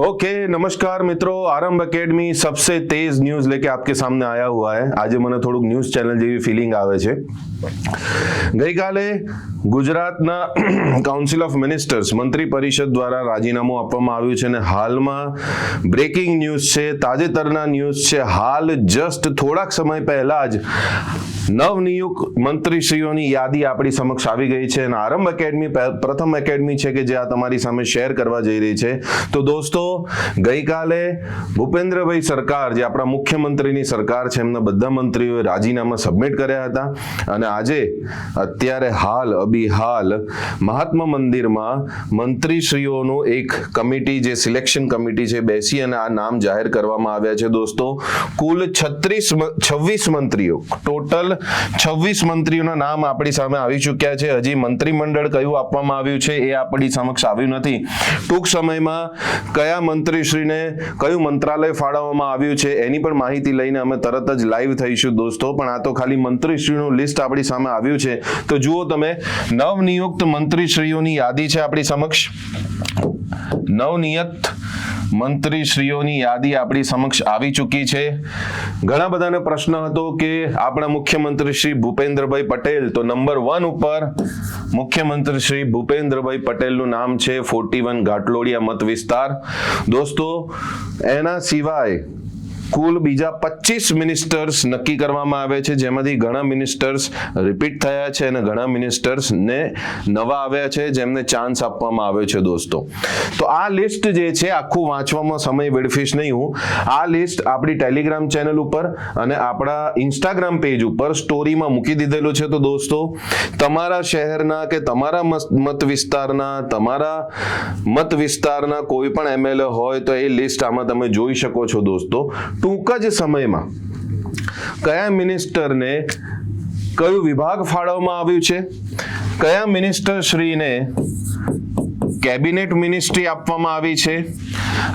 Okay नमस्कार मित्रों आरंभ एकेडमी सबसे तेज न्यूज लेके आपके सामने आया हुआ है આજે મને થોડુંક ન્યૂઝ ચેનલ જેવી ફિલિંગ આવે છે ગઈકાલે ગુજરાતના કાઉન્સિલ ઓફ મિનિસ્ટર્સ મંત્રી પરિષદ દ્વારા રાજીનામું આપવામાં આવ્યું છે અને હાલમાં બ્રેકિંગ ન્યૂઝ છે તાજેતરના ન્યૂઝ છે હાલ જસ્ટ થોડાક સમય પહેલા જ નવનિયુક્ત મંત્રીશ્રીઓની યાદી આપણી સમક્ષ આવી ગઈ છે અને આરંભ એકેડમી પહે- પ્રથમ એકેડમી છે કે જે આ તમારી સામે શેર કરવા જઈ રહી છે તો દોસ્તો ગઈકાલે ભૂપેન્દ્રભાઈ સરકાર, જે આપણા મુખ્યમંત્રીની સરકાર છે, એમના બધા મંત્રીઓએ રાજીનામા સબમિટ કર્યા હતા. અને આજે અત્યારે હાલ અભી હાલ મહાત્મા મંદિરમાં મંત્રીશ્રીઓનું એક કમિટી, જે સિલેક્શન કમિટી છે, બેસી અને આ નામ જાહેર કરવામાં આવ્યા છે દોસ્તો. કુલ છત્રીસ છવ્વીસ મંત્રીઓ. ટોટલ છવ્વીસ મંત્રીઓના નામ આપણી સામે આવી ચૂક્યા છે. હજી મંત્રીમંડળ કયું આપવામાં આવ્યું છે, એ આપણી સમક્ષ આવ્યું નથી. ટૂંક સમયમાં કયા મંત્રીશ્રીને કયું મંત્રાલય ફાળવવામાં આવ્યું છે એની પણ માહિતી લઈને અમે તરત જ લાઈવ થઈશું દોસ્તો. પણ આ તો ખાલી મંત્રીશ્રીનું લિસ્ટ આપણી સામે આવ્યું છે. તો જુઓ તમે, નવનિયુક્ત મંત્રીશ્રીઓની યાદી છે આપણી સમક્ષ. નવનિયત મંત્રીશ્રીઓની યાદી આપણી સમક્ષ આવી ચૂકી છે. ઘણા બધાને પ્રશ્ન હતો કે આપણા મુખ્યમંત્રી શ્રી ભૂપેન્દ્રભાઈ પટેલ, તો નંબર વન ઉપર મુખ્યમંત્રી શ્રી ભૂપેન્દ્રભાઈ પટેલનું નામ છે ફોર્ટી વન ઘાટલોડિયા મત વિસ્તાર દોસ્તો, એના સિવાય કુલ બીજા પચીસ મિનિસ્ટર્સ નક્કી કરવામાં આવે છે. જેમાંથી ઘણા મિનિસ્ટર્સ રિપીટ થયા છે અને ઘણા મિનિસ્ટર્સ ને નવા આવ્યા છે. જેમને ચાન્સ આપવામાં આવ્યો છે દોસ્તો. તો આ લિસ્ટ જે છે, આખું વાંચવામાં સમય વેડફીશ નહીં હું. આ લિસ્ટ આપણી ટેલિગ્રામ ચેનલ ઉપર અને આપણા ઇન્સ્ટાગ્રામ પેજ ઉપર સ્ટોરીમાં મૂકી દીધેલું છે. તો દોસ્તો, તમારા શહેરના કે તમારા મત વિસ્તારના, તમારા મત વિસ્તારના કોઈ પણ એમએલએ હોય તો એ લિસ્ટ આમાં તમે જોઈ શકો છો દોસ્તો. ટૂંક જ સમયમાં કયા મિનિસ્ટરને કયું વિભાગ ફાળવવામાં આવ્યું છે? કયા મિનિસ્ટર શ્રીને કેબિનેટ મિનિસ્ટ્રી આપવામાં આવી છે?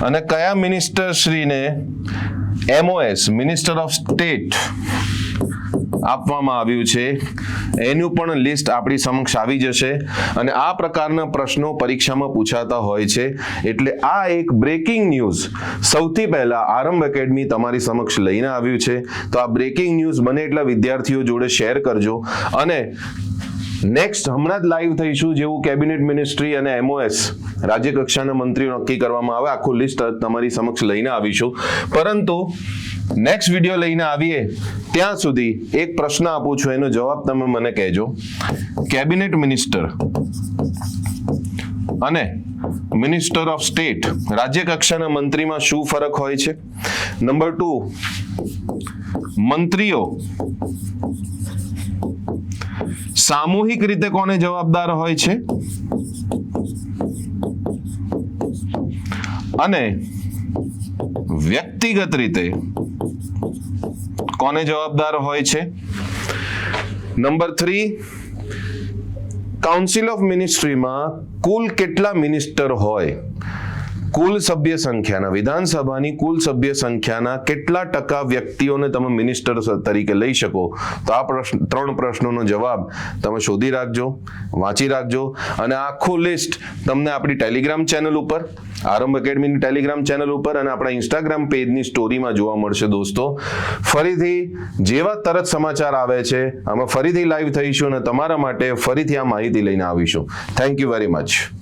અને કયા મિનિસ્ટર શ્રીને એમઓએસ મિનિસ્ટર ઓફ સ્ટેટ આપવામાં આવ્યું છે? એનું પણ લિસ્ટ આપણી સમક્ષ આવી જશે. અને આ પ્રકારના પ્રશ્નો પરીક્ષામાં પૂછાતા હોય છે. એટલે આ એક બ્રેકિંગ ન્યૂઝ સૌથી પહેલા આરંભ એકેડમી તમારી સમક્ષ લઈને આવ્યું છે. તો આ બ્રેકિંગ ન્યૂઝ બને એટલા વિદ્યાર્થીઓ જોડે શેર કરજો. અને નેક્સ્ટ હમણાં જ લાઈવ થઈશું જેવું કેબિનેટ મિનિસ્ટ્રી અને એમઓએસ રાજ્ય કક્ષાના મંત્રીઓ નક્કી કરવામાં આવે. આખું લિસ્ટ તમારી સમક્ષ લઈને આવીશું. પરંતુ નેક્સ્ટ વીડિયો લઈને આવીએ. ત્યાં સુધી એક પ્રશ્ન આપું છું, એનો જવાબ તમે મને કહેજો. કેબિનેટ મિનિસ્ટર અને મિનિસ્ટર ઓફ સ્ટેટ રાજ્ય કક્ષાના મંત્રીમાં શું ફરક હોય છે? નંબર ટુ મંત્રીઓ સામૂહિક રીતે કોને જવાબદાર હોય છે? અને વ્યક્તિગત રીતે કોને જવાબદાર હોય છે? નંબર થ્રી કાઉન્સિલ ઓફ મિનિસ્ટ્રીમાં કુલ કેટલા મિનિસ્ટર હોય? કુલ સભ્ય સંખ્યાના, વિધાનસભાની કુલ સભ્ય સંખ્યાના કેટલા ટકા વ્યક્તિઓને તમે મિનિસ્ટર તરીકે લઈ શકો? તો આ પ્રશ્ન, ત્રણ પ્રશ્નોનો જવાબ તમે શોધી રાખજો, વાંચી રાખજો, અને આખું લિસ્ટ તમને આપણી ટેલિગ્રામ ચેનલ ઉપર આરંભ એકેડમીની ટેલિગ્રામ ચેનલ ઉપર અને આપણા ઇન્સ્ટાગ્રામ પેજની સ્ટોરીમાં જોવા મળશે દોસ્તો. ફરીથી જેવા તરત સમાચાર આવે છે, અમે ફરીથી લાઈવ થઈશું અને તમારા માટે ફરીથી આ માહિતી લઈને આવીશું. Thank you very much